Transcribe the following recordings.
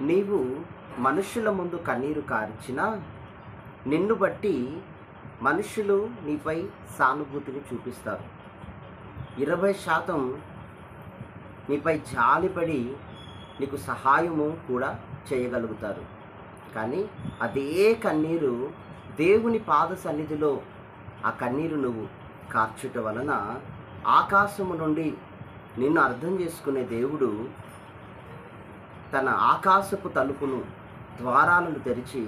నీవు మనుషుల ముందు కన్నీరు కార్చినా నిన్ను బట్టి మనుషులు నీపై సానుభూతిని చూపిస్తారు. ఇరవై శాతం నీపై జాలిపడి నీకు సహాయము కూడా చేయగలుగుతారు. కానీ అదే కన్నీరు దేవుని పాద సన్నిధిలో ఆ కన్నీరు నువ్వు కార్చుట వలన ఆకాశము నుండి నిన్ను అర్థం చేసుకునే దేవుడు తన ఆకాశపు తలుపును ద్వారాలను తెరిచి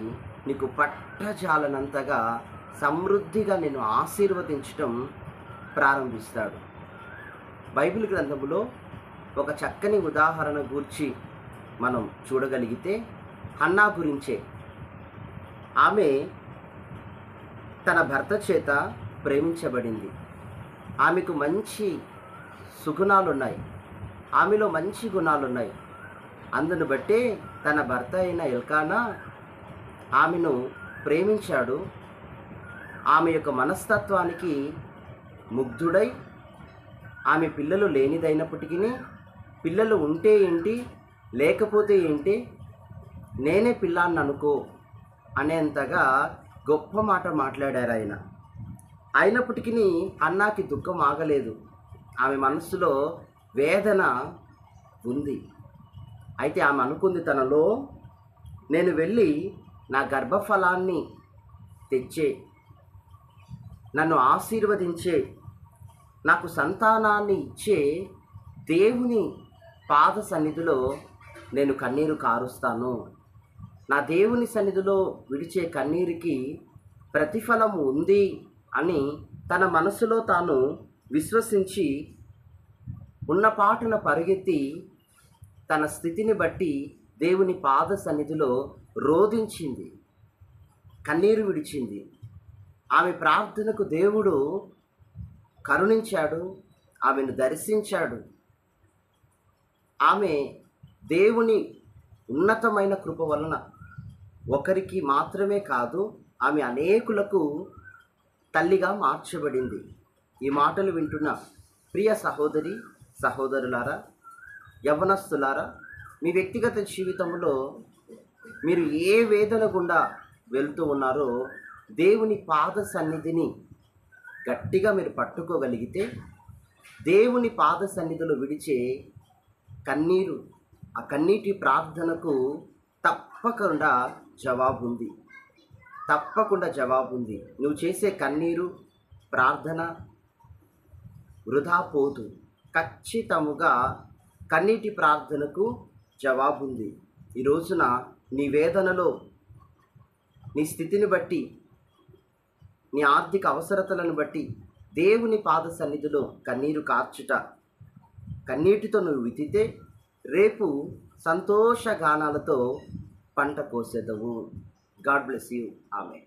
నీకు పట్టజాలనంతగా సమృద్ధిగా నేను ఆశీర్వదించటం ప్రారంభిస్తాడు. బైబిల్ గ్రంథంలో ఒక చక్కని ఉదాహరణ గూర్చి మనం చూడగలిగితే హన్నా గురించే. ఆమె తన భర్త చేత ప్రేమించబడింది. ఆమెకు మంచి సుగుణాలు ఉన్నాయి ఆమెలో మంచి గుణాలు ఉన్నాయి అందును బట్టే తన భర్త అయిన ఎల్కానా ఆమెను ప్రేమించాడు. ఆమె యొక్క మనస్తత్వానికి ముగ్ధుడై ఆమె పిల్లలు లేనిదైనప్పటికీ పిల్లలు ఉంటే ఏంటి లేకపోతే ఏంటి నేనే పిల్లాన్ని అనుకో అనేంతగా గొప్ప మాట మాట్లాడారు ఆయన. అయినప్పటికీ అన్నాకి దుఃఖం ఆగలేదు. ఆమె మనస్సులో వేదన ఉంది. అయితే ఆమె అనుకుంది తనలో నేను వెళ్ళి నా గర్భఫలాన్ని తెచ్చే నన్ను ఆశీర్వదించే నాకు సంతానాన్ని ఇచ్చే దేవుని పాద సన్నిధిలో నేను కన్నీరు కారుస్తాను. నా దేవుని సన్నిధిలో విడిచే కన్నీరుకి ప్రతిఫలం ఉంది అని తన మనసులో తాను విశ్వసించి ఉన్న పాటున పరిగెత్తి తన స్థితిని బట్టి దేవుని పాద సన్నిధిలో రోధించింది కన్నీరు విడిచింది. ఆమె ప్రార్థనకు దేవుడు కరుణించాడు ఆమెను దర్శించాడు. ఆమె దేవుని ఉన్నతమైన కృప వలన ఒకరికి మాత్రమే కాదు ఆమె అనేకులకు తల్లిగా మార్చబడింది. ఈ మాటలు వింటున్న ప్రియ సహోదరి సహోదరులారా యవనస్తులారా మీ వ్యక్తిగత జీవితంలో మీరు ఏ వేదన గుండా వెళ్తూ ఉన్నారో దేవుని పాద సన్నిధిని గట్టిగా మీరు పట్టుకోగలిగితే దేవుని పాద సన్నిధిలో విడిచే కన్నీరు ఆ కన్నీటి ప్రార్థనకు తప్పకుండా జవాబు ఉంది. తప్పకుండా జవాబు ఉంది. నువ్వు చేసే కన్నీరు ప్రార్థన వృధా పోదు. ఖచ్చితముగా కన్నీటి ప్రార్థనకు జవాబు ఉంది ఈ రోజున నీ వేదనలో నీ స్థితిని బట్టి నీ ఆర్థిక అవసరతలను బట్టి దేవుని పాద సన్నిధిలో కన్నీరు కార్చుట కన్నీటితో నువ్వు వితితే రేపు సంతోష గానాలతో పంట కోసేదవు. God bless you. ఆమె